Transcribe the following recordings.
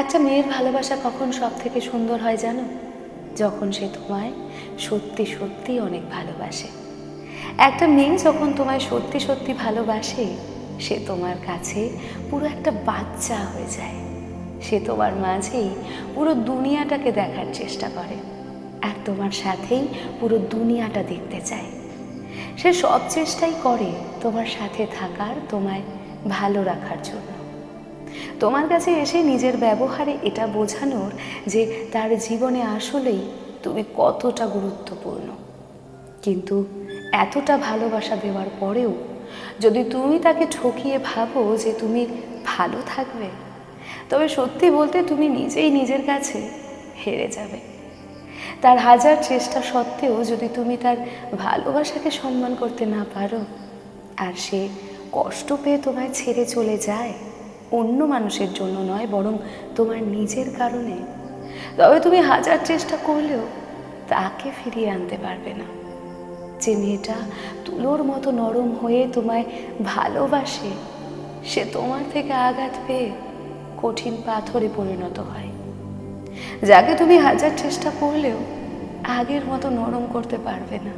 একটা মেয়ের ভালোবাসা কখন সব থেকে সুন্দর হয় জানো? যখন সে তোমায় সত্যি সত্যি অনেক ভালোবাসে। একটা মেয়ে যখন তোমায় সত্যি সত্যি ভালোবাসে, সে তোমার কাছে পুরো একটা বাচ্চা হয়ে যায়। সে তোমার মাঝেই পুরো দুনিয়াটাকে দেখার চেষ্টা করে আর তোমার সাথেই পুরো দুনিয়াটা দেখতে চায়। সে সব চেষ্টাই করে তোমার সাথে থাকার, তোমায় ভালো রাখার জন্য। তোমার কাছে এসে নিজের ব্যবহারে এটা বোঝানোর যে তার জীবনে আসলেই তুমি কতটা গুরুত্বপূর্ণ। কিন্তু এতটা ভালোবাসা দেওয়ার পরেও যদি তুমি তাকে ঠকিয়ে ভাবো যে তুমি ভালো থাকবে, তবে সত্যি বলতে তুমি নিজেই নিজের কাছে হেরে যাবে। তার হাজার চেষ্টা সত্ত্বেও যদি তুমি তার ভালোবাসাকে সম্মান করতে না পারো, আর সে কষ্ট পেয়ে তোমায় ছেড়ে চলে যায় অন্য মানুষের জন্য নয়, বরং তোমার নিজের কারণে। তবে তুমি হাজার চেষ্টা করলেও তাকে ফিরিয়ে আনতে পারবে না। যে মেয়েটা তুলোর মতো নরম হয়ে তোমায় ভালোবাসে, সে তোমার থেকে আঘাত পেয়ে কঠিন পাথরে পরিণত হয়। যাকে তুমি হাজার চেষ্টা করলেও আগের মতো নরম করতে পারবে না।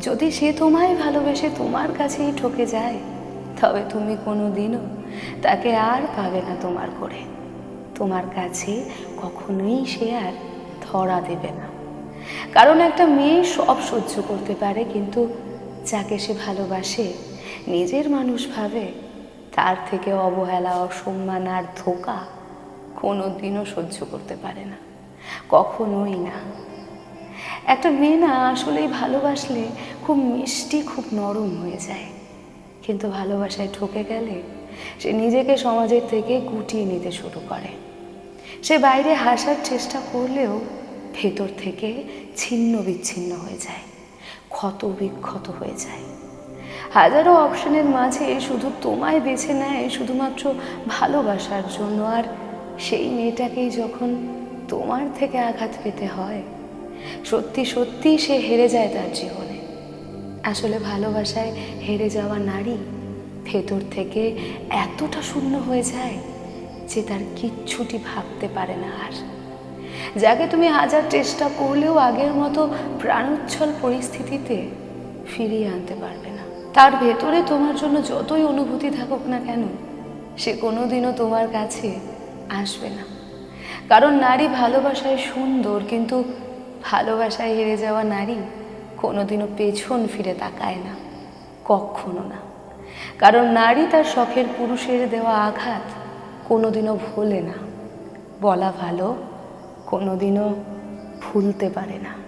যদি সে তোমায় ভালোবেসে তোমার কাছেই ঠকে যায়, তবে তুমি কোনো দিনও তাকে আর পাবে না তোমার করে। তোমার কাছে কখনোই সে আর ধরা দেবে না। কারণ একটা মেয়ে সব সহ্য করতে পারে, কিন্তু যাকে সে ভালোবাসে, নিজের মানুষ ভাবে, তার থেকে অবহেলা, অসম্মান আর ধোকা কোনো দিনও সহ্য করতে পারে না। কখনোই না। একটা মেয়ে না, আসলেই ভালোবাসলে খুব মিষ্টি, খুব নরম হয়ে যায়। কিন্তু ভালোবাসায় ঠকে গেলে সে নিজেকে সমাজের থেকে গুটিয়ে নিতে শুরু করে। সে বাইরে হাসার চেষ্টা করলেও ভেতর থেকে ছিন্ন বিচ্ছিন্ন হয়ে যায়, ক্ষত বিক্ষত হয়ে যায়। হাজারো অপশনের মাঝে শুধু তোমায় বেছে নেয় শুধুমাত্র ভালোবাসার জন্য, আর সেই মেয়েটাকেই যখন তোমার থেকে আঘাত পেতে হয়, সত্যি সত্যি সে হেরে যায় তার জীবনে। আসলে ভালোবাসায় হেরে যাওয়া নারী ভেতর থেকে এতটা শূন্য হয়ে যায় যে তার কিচ্ছুটি ভাবতে পারে না আর। যাকে তুমি হাজার চেষ্টা করলেও আগের মতো প্রাণোচ্ছল পরিস্থিতিতে ফিরিয়ে আনতে পারবে না। তার ভেতরে তোমার জন্য যতই অনুভূতি থাকুক না কেন, সে কোনোদিনও তোমার কাছে আসবে না। কারণ নারী ভালোবাসায় সুন্দর কিন্তু ভালোবাসায় হেরে যাওয়া নারী কোনোদিনও পেছন ফিরে তাকায় না, কখনো না। কারণ নারী তার শখের পুরুষের দেওয়া আঘাত কোনোদিনও ভোলে না। বলা ভালো, কোনোদিনও ভুলতে পারে না।